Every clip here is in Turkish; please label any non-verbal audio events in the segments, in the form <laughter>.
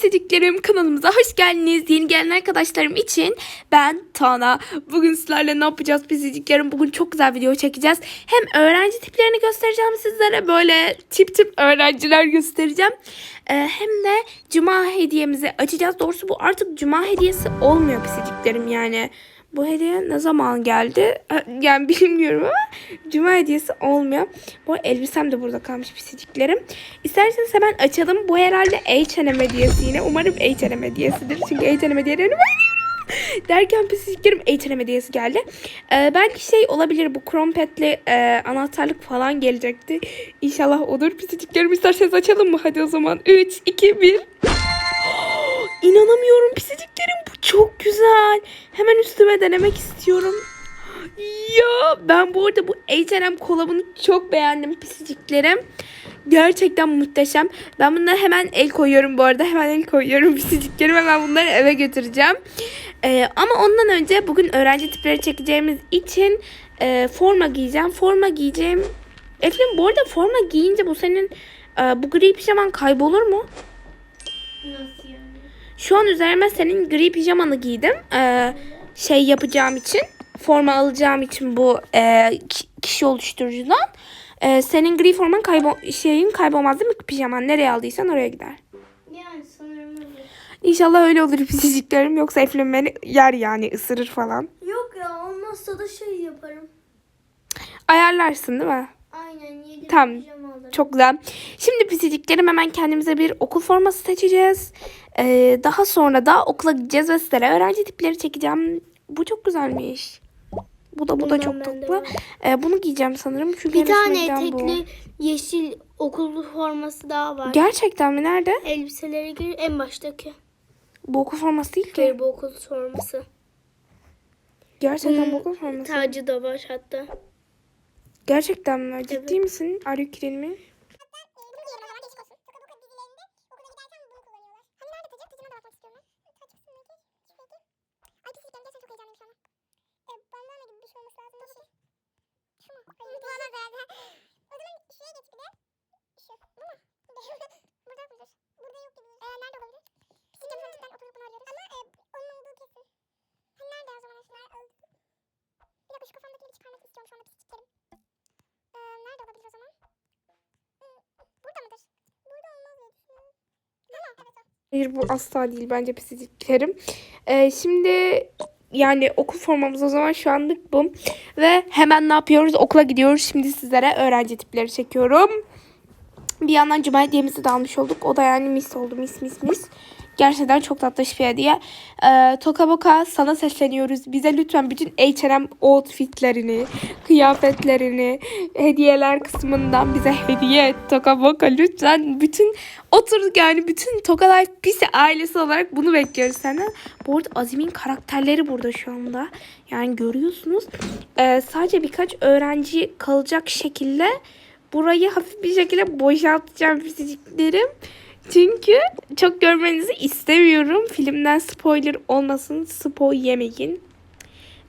pisiciklerim kanalımıza hoş geldiniz. Yeni gelen arkadaşlarım için ben Tana. Bugün sizlerle ne yapacağız pisiciklerim? Bugün çok güzel video çekeceğiz. Hem öğrenci tiplerini göstereceğim sizlere. Böyle tip tip öğrenciler göstereceğim. Ee, hem de cuma hediyemizi açacağız. Doğrusu bu artık cuma hediyesi olmuyor pisiciklerim yani. Bu hediye ne zaman geldi? Yani <laughs> bilmiyorum ama cuma hediyesi olmuyor. Bu elbisem de burada kalmış pisiciklerim. İsterseniz hemen açalım. Bu herhalde H&M hediyesi yine. Umarım H&M hediyesidir. Çünkü H&M hediyelerini bayılıyorum. Derken pisiciklerim H&M hediyesi geldi. Ee, belki şey olabilir bu krompetli e, anahtarlık falan gelecekti. İnşallah olur. Pisiciklerim isterseniz açalım mı? Hadi o zaman. 3, 2, 1. İnanamıyorum pisiciklerim bu çok güzel. Hemen üstüme denemek istiyorum. Ya ben bu arada bu H&M kolabını çok beğendim pisiciklerim. Gerçekten muhteşem. Ben bunlara hemen el koyuyorum bu arada. Hemen el koyuyorum <laughs> pisiciklerim. Hemen bunları eve götüreceğim. Ee, ama ondan önce bugün öğrenci tipleri çekeceğimiz için e, forma giyeceğim. Forma giyeceğim. Efendim bu arada forma giyince bu senin e, bu gri pijaman kaybolur mu? Nasıl? Şu an üzerime senin gri pijamanı giydim. Ee, şey yapacağım için. Forma alacağım için bu e, ki- kişi oluşturucudan. Ee, senin gri forman kaybol şeyin kaybolmaz değil mi pijaman? Nereye aldıysan oraya gider. Yani sanırım öyle. İnşallah öyle olur pisiciklerim. Yoksa Eflin beni yer yani ısırır falan. Yok ya olmazsa da şey yaparım. Ayarlarsın değil mi? Aynen yedi Tamam. pijama. Çok güzel. Şimdi pisiciklerim hemen kendimize bir okul forması seçeceğiz. Ee, daha sonra da okula gideceğiz ve sizlere öğrenci tipleri çekeceğim. Bu çok güzelmiş. Bu da bu da Bundan çok bende tatlı. Ee, bunu giyeceğim sanırım. Çünkü Bir tane giden bu. etekli yeşil okul forması daha var. Gerçekten mi? Nerede? Elbiselere gir en baştaki. Bu okul forması değil ki. Hayır bu okul forması. Gerçekten bu Bunun okul forması. Tacı da var hatta. Gerçekten mi? Ciddi misin? Are you kidding me? bunu giyelim o zaman değişik olsun. Toka boka dizilerinde okula giderken bunu kullanıyorlar. Hani nerede tacı? Tacına bakmak istiyorum ben. Taç kısmındaki şuradaki. Ay pislik gerçekten çok heyecanlıyım şu an. E, bandana gibi bir şey olması lazım. Nasıl? Şu mu? Hayır bu olmaz herhalde. O zaman şuraya geç bir de. Şu. Bu mu? Burada mıdır? Burada yok gibi. E, nerede olabilir? Pislik yapılan cidden oturup bunu arıyoruz. Ama e, onun olduğu kesin. Hani nerede o zaman şunlar? Bir dakika şu kafamdakileri çıkarmak istiyorum şu anda pisliklerim. E, nerede olabilir o zaman? Burada mıdır? Burada olmaz diye düşünüyorum. Ama evet o. Hayır bu asla değil bence pisiciklerim. Ee, şimdi yani okul formamız o zaman şu anlık bu. Ve hemen ne yapıyoruz? Okula gidiyoruz. Şimdi sizlere öğrenci tipleri çekiyorum. Bir yandan cuma hediyemizi de almış olduk. O da yani mis oldu. Mis mis mis. Gerçekten çok tatlı bir hediye. Ee, Toka Boka sana sesleniyoruz. Bize lütfen bütün H&M outfitlerini, kıyafetlerini, hediyeler kısmından bize hediye et. Toka Boka lütfen bütün otur yani bütün Toka Life Pisi ailesi olarak bunu bekliyoruz senden. Bu arada Azim'in karakterleri burada şu anda. Yani görüyorsunuz. Ee, sadece birkaç öğrenci kalacak şekilde burayı hafif bir şekilde boşaltacağım fiziklerim. Çünkü çok görmenizi istemiyorum. Filmden spoiler olmasın. Spo yemeyin.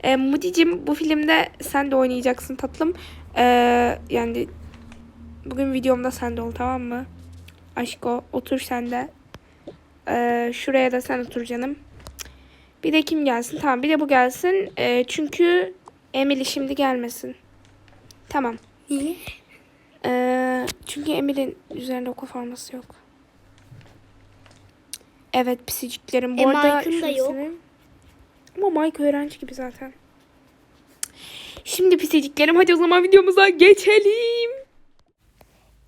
E, Moody'cim bu filmde sen de oynayacaksın tatlım. E, yani bugün videomda sen de ol tamam mı? Aşko otur sen de. E, şuraya da sen otur canım. Bir de kim gelsin? Tamam bir de bu gelsin. E, çünkü Emily şimdi gelmesin. Tamam. Niye? Ee, çünkü Emir'in üzerinde okul forması yok. Evet pisiciklerim. Bu E, arada Mike'ın da yok. Ama Mike öğrenci gibi zaten. Şimdi pisiciklerim hadi o zaman videomuza geçelim.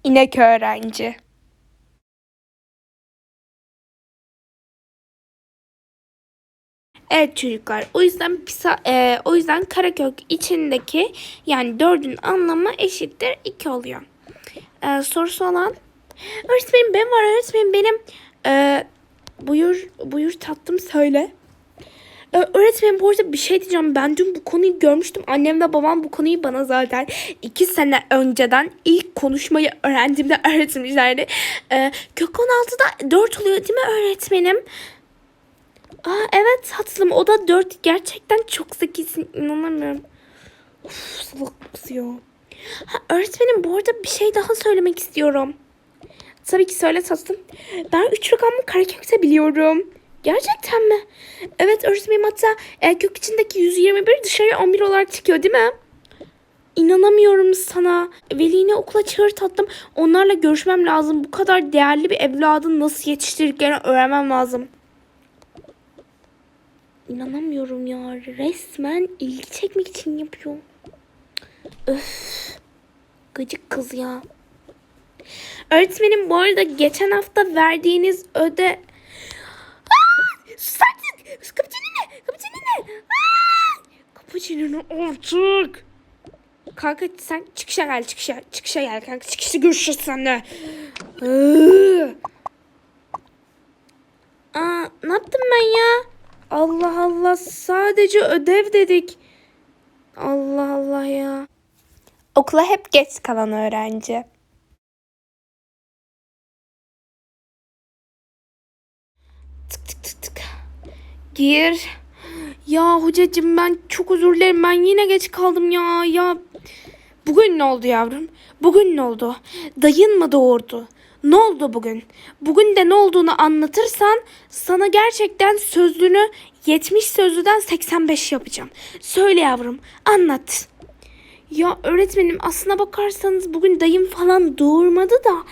İnek öğrenci. Evet çocuklar. O yüzden pisa, e, o yüzden karekök içindeki yani dördün anlamı eşittir 2 oluyor. E, sorusu olan öğretmenim ben var öğretmenim benim e, buyur buyur tatlım söyle. E, öğretmenim bu arada bir şey diyeceğim. Ben dün bu konuyu görmüştüm. Annem ve babam bu konuyu bana zaten iki sene önceden ilk konuşmayı öğrendiğimde öğretmişlerdi. E, kök 16'da 4 oluyor değil mi öğretmenim? Aa evet tatlım o da 4 gerçekten çok zekisin inanamıyorum. Uf salak basıyor. Ha, öğretmenim bu arada bir şey daha söylemek istiyorum. Tabii ki söyle tatlım. Ben üç rakamlı karekök biliyorum. Gerçekten mi? Evet öğretmenim hatta e, kök içindeki 121 dışarıya 11 olarak çıkıyor değil mi? İnanamıyorum sana. Velini okula çağır tatlım. Onlarla görüşmem lazım. Bu kadar değerli bir evladın nasıl yetiştirdiklerini öğrenmem lazım. İnanamıyorum ya. Resmen ilgi çekmek için yapıyor. Öf. Gıcık kız ya. Öğretmenim bu arada geçen hafta verdiğiniz öde... Sus artık! Kapı çeneni! Kapı çeneni! Aa! Kapı çeneni artık! Kanka sen çıkışa gel çıkışa. Çıkışa gel kanka. Çıkışta görüşürüz seninle. Aa, ne yaptım ben ya? Allah Allah sadece ödev dedik. Allah Allah ya. Okula hep geç kalan öğrenci. Gir. Ya hocacığım ben çok özür dilerim. Ben yine geç kaldım ya. Ya bugün ne oldu yavrum? Bugün ne oldu? Dayın mı doğurdu? Ne oldu bugün? Bugün de ne olduğunu anlatırsan sana gerçekten sözlüğünü 70 sözlüden 85 yapacağım. Söyle yavrum anlat. Ya öğretmenim aslına bakarsanız bugün dayım falan doğurmadı da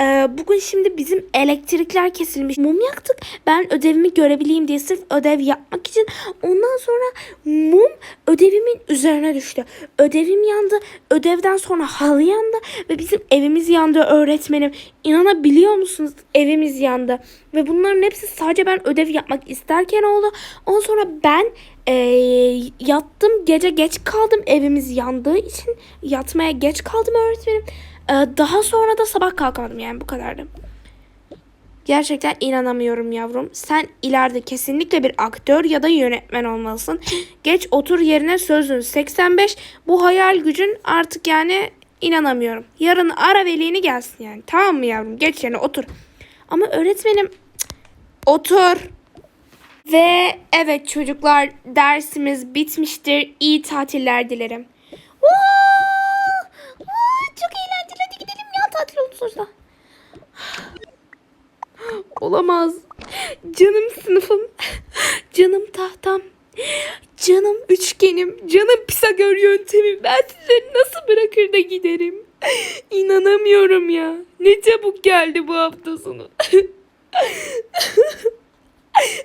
e, bugün şimdi bizim elektrikler kesilmiş. Mum yaktık. Ben ödevimi görebileyim diye sırf ödev yapmak için. Ondan sonra mum ödevimin üzerine düştü. Ödevim yandı. Ödevden sonra halı yandı ve bizim evimiz yandı öğretmenim. İnanabiliyor musunuz? Evimiz yandı. Ve bunların hepsi sadece ben ödev yapmak isterken oldu. Ondan sonra ben e, yattım. Gece geç kaldım. Evimiz yandığı için yatmaya geç kaldım öğretmenim. E, daha sonra da sabah kalkamadım yani bu kadardı. Gerçekten inanamıyorum yavrum. Sen ileride kesinlikle bir aktör ya da yönetmen olmalısın. <laughs> Geç otur yerine sözün 85. Bu hayal gücün artık yani inanamıyorum. Yarın ara velini gelsin yani. Tamam mı yavrum? Geç yerine otur. Ama öğretmenim otur. Ve evet çocuklar dersimiz bitmiştir. İyi tatiller dilerim. Vaa! Vaa, çok eğlenceli. Hadi tatil oldu sonuçta. Olamaz. Canım sınıfım. Canım tahtam. Canım üçgenim. Canım Pisagor yöntemi. Ben sizleri nasıl bırakır da giderim? İnanamıyorum ya. Ne çabuk geldi bu hafta sonu.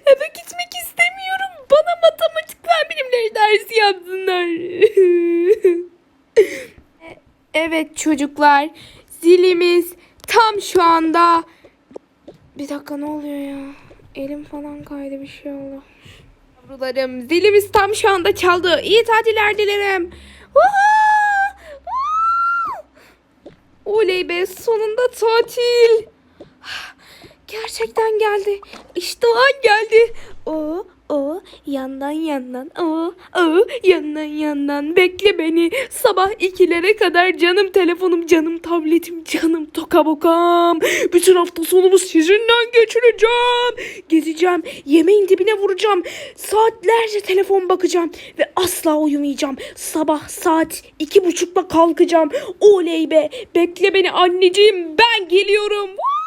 Eve gitmek istemiyorum. Bana matematik fen bilimleri dersi yapsınlar. evet çocuklar. Zilimiz tam şu anda. Bir dakika ne oluyor ya? Elim falan kaydı bir şey oldu. Yavrularım zilimiz tam şu anda çaldı. İyi tatiller dilerim. Oley be sonunda tatil. Gerçekten geldi. İşte an geldi. O o yandan yandan o o yandan yandan. Bekle beni. Sabah ikilere kadar canım telefonum canım tabletim canım toka bokam bütün hafta sonumu sizinle geçireceğim. Gezeceğim yemeğin dibine vuracağım. Saatlerce telefon bakacağım ve asla uyumayacağım. Sabah saat iki buçukta kalkacağım. Oley be. Bekle beni anneciğim. Ben geliyorum. Woo!